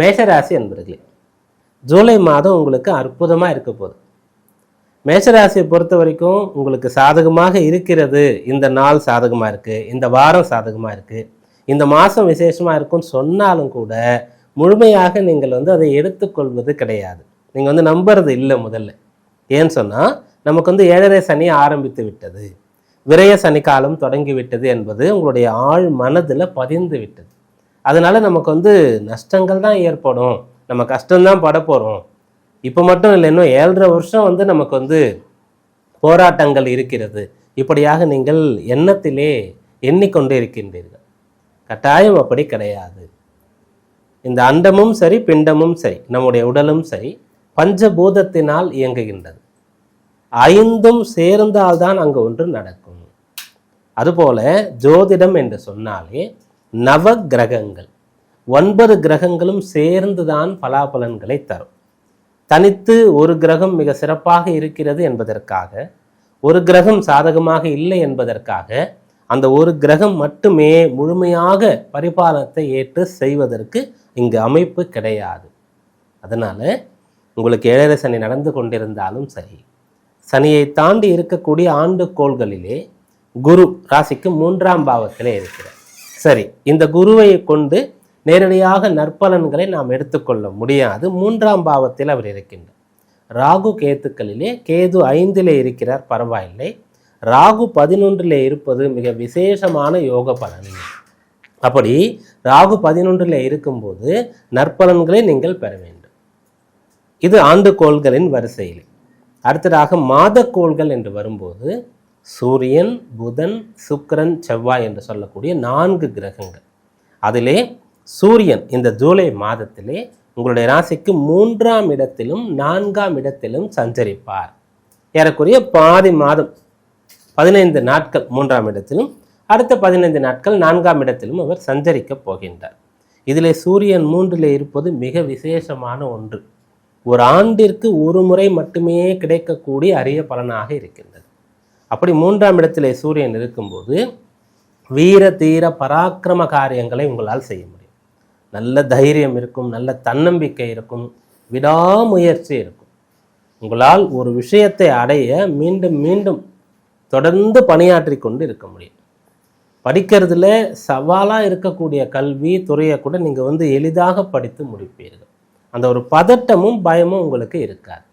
மேஷராசி என்பர்களே ஜூலை மாதம் உங்களுக்கு அற்புதமாக இருக்க போகுது. மேஷராசியை பொறுத்த வரைக்கும் உங்களுக்கு சாதகமாக இருக்கிறது. இந்த நாள் சாதகமாக இருக்குது இந்த வாரம் சாதகமாக இருக்குது இந்த மாதம் விசேஷமாக இருக்கும்னு சொன்னாலும் கூட முழுமையாக நீங்கள் வந்து அதை எடுத்துக்கொள்வது கிடையாது. நீங்கள் வந்து நம்புறது இல்லை முதல்ல. ஏன்னு சொன்னால் நமக்கு வந்து ஏழரை சனி ஆரம்பித்து விட்டது. விரய சனிக்காலம் தொடங்கி விட்டது என்பது உங்களுடைய ஆழ் மனதில் பதிந்து விட்டது. அதனால் நமக்கு வந்து நஷ்டங்கள் தான் ஏற்படும். நம்ம கஷ்டம்தான் பட போகிறோம் இப்போ மட்டும் இல்லை இன்னும் ஏழரை வருஷம் வந்து நமக்கு வந்து போராட்டங்கள் இருக்கிறது. இப்படியாக நீங்கள் எண்ணத்திலே எண்ணிக்கொண்டு இருக்கின்றீர்கள் கட்டாயம் அப்படி கிடையாது. இந்த அண்டமும் சரி பிண்டமும் சரி நம்முடைய உடலும் சரி பஞ்சபூதத்தினால் இயங்குகின்றது. ஐந்தும் சேர்ந்தால்தான் அங்கு ஒன்று நடக்கும். அதுபோல ஜோதிடம் என்று சொன்னாலே நவ கிரகங்கள் ஒன்பது கிரகங்களும் சேர்ந்துதான் பலாபலன்களை தரும். தனித்து ஒரு கிரகம் மிக சிறப்பாக இருக்கிறது என்பதற்காக ஒரு கிரகம் சாதகமாக இல்லை என்பதற்காக அந்த ஒரு கிரகம் மட்டுமே முழுமையாக பரிபாலனத்தை ஏற்று செய்வதற்கு இங்கு அமைப்பு கிடையாது. அதனால் உங்களுக்கு ஏழரை சனி நடந்து கொண்டிருந்தாலும் சரி சனியை தாண்டி இருக்கக்கூடிய ஆண்டு கோள்களிலே குரு ராசிக்கு மூன்றாம் பாவத்திலே இருக்கிறார். சரி இந்த குருவை கொண்டு நேரடியாக நற்பலன்களை நாம் எடுத்துக்கொள்ள முடியாது. மூன்றாம் பாவத்தில் அவர் இருக்கின்றார். ராகு கேத்துக்களிலே கேது ஐந்திலே இருக்கிறார் பரவாயில்லை. ராகு பதினொன்றிலே இருப்பது மிக விசேஷமான யோக பலன். அப்படி ராகு பதினொன்றில் இருக்கும்போது நற்பலன்களை நீங்கள் பெற வேண்டும். இது ஆண்டு கோள்களின் வரிசையில். அடுத்ததாக மாதக்கோள்கள் என்று வரும்போது சூரியன் புதன் சுக்கரன் செவ்வாய் என்று சொல்லக்கூடிய நான்கு கிரகங்கள். அதிலே சூரியன் இந்த ஜூலை மாதத்திலே உங்களுடைய ராசிக்கு மூன்றாம் இடத்திலும் நான்காம் இடத்திலும் சஞ்சரிப்பார். ஏறக்குறைய பாதி மாதம் பதினைந்து நாட்கள் மூன்றாம் இடத்திலும் அடுத்த பதினைந்து நாட்கள் நான்காம் இடத்திலும் அவர் சஞ்சரிக்கப் போகின்றார். இதிலே சூரியன் மூன்றிலே இருப்பது மிக விசேஷமான ஒன்று. ஒரு ஆண்டிற்கு ஒரு முறை மட்டுமே கிடைக்கக்கூடிய அரிய பலனாக இருக்கின்றது. அப்படி மூன்றாம் இடத்திலே சூரியன் இருக்கும்போது வீர தீர பராக்கிரம காரியங்களை உங்களால் செய்ய முடியும். நல்ல தைரியம் இருக்கும் நல்ல தன்னம்பிக்கை இருக்கும் விடாமுயற்சி இருக்கும். உங்களால் ஒரு விஷயத்தை அடைய மீண்டும் மீண்டும் தொடர்ந்து பணியாற்றி கொண்டு இருக்க முடியும். படிக்கிறதுல சவாலாக இருக்கக்கூடிய கல்வி துறையை கூட நீங்கள் வந்து எளிதாக படித்து முடிப்பீர்கள். அந்த ஒரு பதட்டமும் பயமும் உங்களுக்கு இருக்காது.